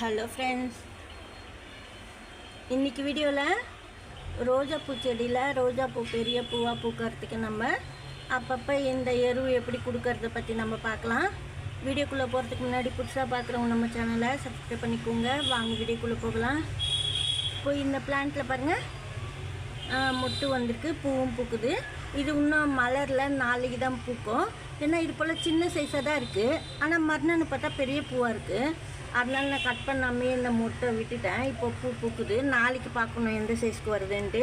Hello friends இன்றைக்கி வீடியோவில் ரோஜாப்பூ செடியில் ரோஜாப்பூ பெரிய பூவாக பூக்கிறதுக்கு நம்ம அப்பப்போ இந்த எரு எப்படி கொடுக்கறத பற்றி நம்ம பார்க்கலாம். வீடியோக்குள்ளே போகிறதுக்கு முன்னாடி புதுசாக பார்க்குறவங்க நம்ம சேனலை சப்ஸ்கிரைப் பண்ணிக்கோங்க. வாங்க வீடியோக்குள்ளே போகலாம். இப்போ இந்த பிளான்ட்டில் பாருங்கள் மொட்டு வந்திருக்கு பூவும் பூக்குது. இது இன்னும் மலரில் நாளைக்கு தான் பூக்கும். ஏன்னா இது போல் சின்ன சைஸாக தான் இருக்குது ஆனால் மறுநாள் பார்த்தா பெரிய பூவாக இருக்குது அதனால நான் கட் பண்ணாமே இந்த முட்டை விட்டுட்டேன். இப்போ பூ பூக்குது. நாளைக்கு பார்க்கணும் எந்த சைஸ்க்கு வருதுன்ட்டு.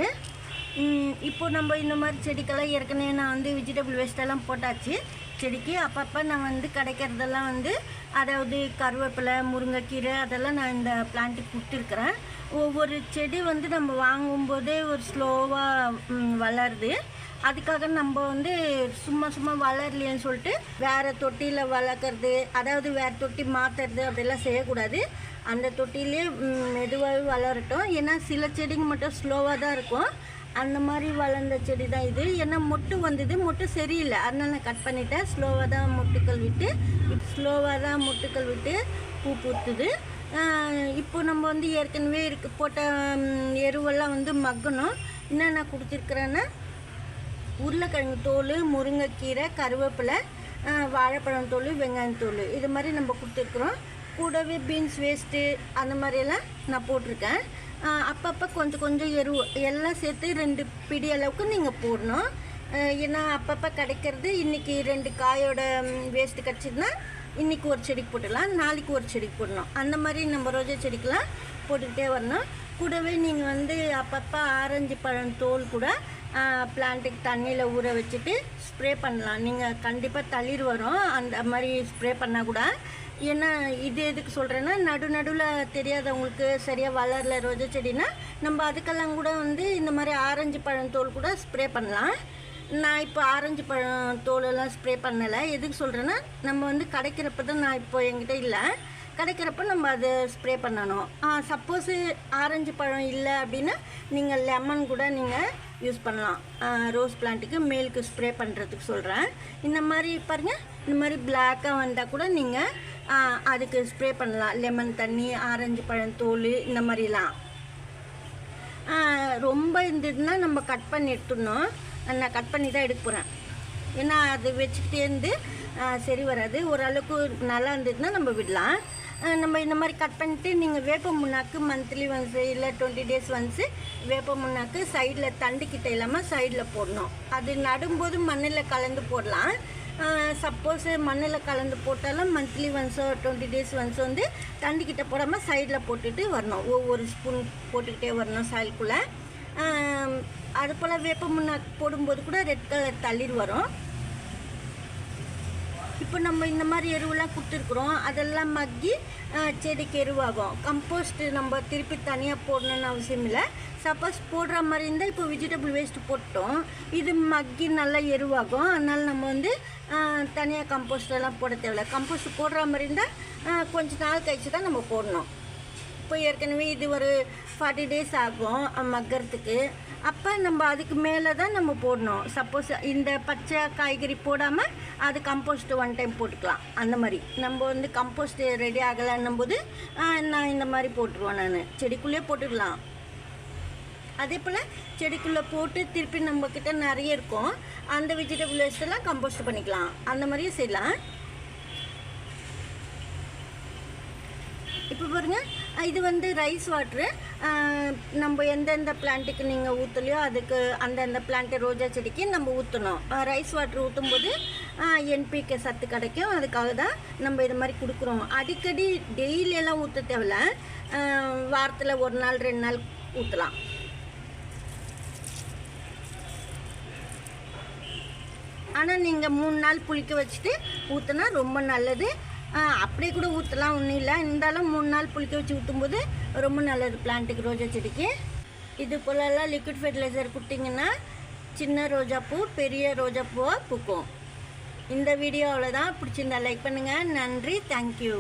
இப்போ நம்ம இந்த மாதிரி செடிக்கெல்லாம் ஏற்கனவே நான் வந்து வெஜிடபிள் வேஸ்ட்டெல்லாம் போட்டாச்சு. செடிக்கு அப்பப்போ நான் வந்து கிடைக்கிறதெல்லாம் வந்து அதாவது கருவேப்பிலை முருங்கைக்கீரை அதெல்லாம் நான் இந்த பிளான்ட்டுக்கு கொடுத்துருக்குறேன். ஒவ்வொரு செடி வந்து நம்ம வாங்கும்போதே ஒரு ஸ்லோவாக வளருது. அதுக்காக நம்ம வந்து சும்மா சும்மா வளரலையேன்னு சொல்லிட்டு வேறு தொட்டியில் வளர்க்குறது அதாவது வேறு தொட்டி மாற்றுறது அப்படிலாம் செய்யக்கூடாது. அந்த தொட்டிலே மெதுவாகவே வளரட்டும். ஏன்னா சில செடிங்க மட்டும் ஸ்லோவாக தான் இருக்கும். அந்த மாதிரி வளர்ந்த செடி தான் இது. ஏன்னா மொட்டு வந்தது மொட்டு சரியில்லை. அதனால் நான் கட் பண்ணிட்டேன். ஸ்லோவாக தான் மொட்டுக்கள் விட்டு ஸ்லோவாக தான் மொட்டுக்கள் விட்டு பூ பூத்துது. இப்போ நம்ம வந்து ஏற்கனவே இருக்கு போட்ட எருவெல்லாம் வந்து மக்கணும். என்னென்ன கொடுத்துருக்குறேன்னா உருளைக்கிழங்கு தோல் முருங்கைக்கீரை கருவேப்பிலை வாழைப்பழம் தோல் வெங்காயம் தோல். இது மாதிரி நம்ம கொடுத்துருக்குறோம். கூடவே பீன்ஸ் வேஸ்ட்டு அந்த மாதிரியெல்லாம் நான் போட்டிருக்கேன். அப்பப்போ கொஞ்சம் கொஞ்சம் எரு எல்லாம் சேர்த்து ரெண்டு பிடி அளவுக்கு நீங்கள் போடணும். ஏன்னா அப்பப்போ கிடைக்கிறது இன்றைக்கி ரெண்டு காயோட வேஸ்ட்டு கிடச்சிதுன்னா இன்றைக்கி ஒரு செடிக்கு போட்டுடலாம். நாளைக்கு ஒரு செடிக்கு போடணும். அந்த மாதிரி நம்ம ரோஜா செடிக்கெலாம் போட்டுக்கிட்டே வரணும். கூடவே நீங்கள் வந்து அப்பப்போ ஆரஞ்சு பழம் தோல் கூட பிளான்ட்டுக்கு தண்ணியில் ஊற வச்சுட்டு ஸ்ப்ரே பண்ணலாம். நீங்கள் கண்டிப்பாக தளிர் வரும். அந்த மாதிரி ஸ்ப்ரே பண்ணால் கூட. ஏன்னா இது எதுக்கு சொல்கிறேன்னா நடு நடுவில் தெரியாதவங்களுக்கு சரியாக வளரல ரோஜா செடினா நம்ம அதுக்கெல்லாம் கூட வந்து இந்த மாதிரி ஆரஞ்சு பழந்தோல் கூட ஸ்ப்ரே பண்ணலாம். நான் இப்போ ஆரஞ்சு பழம் தோலெல்லாம் ஸ்ப்ரே பண்ணலை. எதுக்கு சொல்கிறேன்னா நம்ம வந்து கிடைக்கிறப்ப தான் நான் இப்போ என்கிட்ட இல்லை. கிடைக்கிறப்ப நம்ம அதை ஸ்ப்ரே பண்ணணும். சப்போஸ் ஆரஞ்சு பழம் இல்லை அப்படின்னா நீங்கள் லெமன் கூட நீங்கள் யூஸ் பண்ணலாம். ரோஸ் பிளான்ட்டுக்கு மேலுக்கு ஸ்ப்ரே பண்ணுறதுக்கு சொல்கிறேன் இந்த மாதிரி பாருங்கள் இந்த மாதிரி பிளாக்காக வந்தால் கூட நீங்கள் அதுக்கு ஸ்ப்ரே பண்ணலாம். லெமன் தண்ணி ஆரஞ்சு பழம் தோல் இந்த மாதிரிலாம். ரொம்ப இருந்ததுன்னா நம்ம கட் பண்ணி எடுத்துடணும். நான் கட் பண்ணி தான் எடுக்க போகிறேன் ஏன்னா அது வச்சுக்கிட்டே இருந்து சரி வராது. ஓரளவுக்கு நல்லா இருந்ததுன்னா நம்ம விடலாம். நம்ம இந்த மாதிரி கட் பண்ணிட்டு நீங்கள் வேப்ப முன்னாக்கு மந்த்லி ஒன்ஸு இல்லை டுவெண்ட்டி டேஸ் ஒன்ஸு வேப்ப முன்னாக்கு சைடில் தண்டுக்கிட்ட இல்லாமல் சைடில் போடணும். அது நடும்போது மண்ணில் கலந்து போடலாம். சப்போஸ் மண்ணில் கலந்து போட்டாலும் மந்த்லி ஒன்ஸோ டுவெண்ட்டி டேஸ் ஒன்ஸ் வந்து தண்டுக்கிட்ட போடாமல் சைடில் போட்டுட்டு வரணும். ஒவ்வொரு ஸ்பூன் போட்டுக்கிட்டே வரணும் சாயலுக்குள்ளே அது போல் வேப்ப முன்னாக்கு போடும்போது கூட ரெட் கலர் தளிர் வரும். இப்போ நம்ம இந்த மாதிரி எருவெல்லாம் கொடுத்துருக்குறோம். அதெல்லாம் மக்கி செடிக்கு எருவாகும். கம்போஸ்ட் நம்ம திருப்பி தனியாக போடணும்னு அவசியம் இல்லை. சப்போஸ் போடுற மாதிரி இருந்தால் இப்போ வெஜிடபிள் வேஸ்ட் போட்டோம். இது மக்கி நல்லா எருவாகும். அதனால் நம்ம வந்து தனியாக கம்போஸ்டெல்லாம் போட தேவையில்ல. கம்போஸ்ட் போடுற மாதிரி இருந்தால் கொஞ்ச நாள் கழிச்சு தான் நம்ம போடணும். இப்போ ஏற்கனவே இது ஒரு ஃபார்ட்டி டேஸ் ஆகும் மக்கிறதுக்கு. அப்போ நம்ம அதுக்கு மேலே தான் நம்ம போடணும். சப்போஸ் இந்த பச்சை காய்கறி போடாமல் அது கம்போஸ்ட் ஒன் டைம் போட்டுக்கலாம். அந்த மாதிரி. நம்ம வந்து கம்போஸ்ட் ரெடி ஆகலைன்னும் போது நான் இந்த மாதிரி போட்டுருவேன் நான். செடிக்குள்ளேயே போட்டுக்கலாம். அதே போல் செடிக்குள்ளே போட்டு திருப்பி நம்மக்கிட்ட நிறைய இருக்கும். அந்த வெஜிடபிள் வேஸ்ட்டெல்லாம் கம்போஸ்ட் பண்ணிக்கலாம். அந்த மாதிரியும் செய்யலாம். இப்போ பாருங்கள் இது வந்து ரைஸ் வாட்ரு நம்ம எந்தெந்த பிளான்ட்டுக்கு நீங்கள் ஊற்றலையோ அதுக்கு அந்தந்த பிளான்ட்டு ரோஜா செடிக்கு நம்ம ஊற்றணும் ரைஸ் வாட்ரு ஊற்றும் போது என்பிகே சத்து கிடைக்கும். அதுக்காக தான் நம்ம இது மாதிரி கொடுக்குறோம். அடிக்கடி டெய்லியெல்லாம் ஊற்ற தேவையில்ல. வாரத்தில் ஒரு நாள் ரெண்டு நாள் ஊற்றலாம் ஆனால் நீங்கள் மூணு நாள் புளிக்க வச்சுட்டு ஊற்றினா ரொம்ப நல்லது. அப்படியே கூட ஊற்றலாம் ஒன்றும் இல்லை. இருந்தாலும் மூணு நாள் புளிக்க வச்சு ஊற்றும்போது ரொம்ப நல்லது பிளான்ட்டுக்கு ரோஜா செடிக்கு. இது போலலாம் லிக்விட் ஃபெர்டிலைசர் கொடுத்தீங்கன்னா சின்ன ரோஜாப்பூ பெரிய ரோஜாப்பூவாக பூக்கும். இந்த வீடியோ அவ்வளோதான் பிடிச்சிருந்தா லைக் பண்ணுங்கள் நன்றி. தேங்க்யூ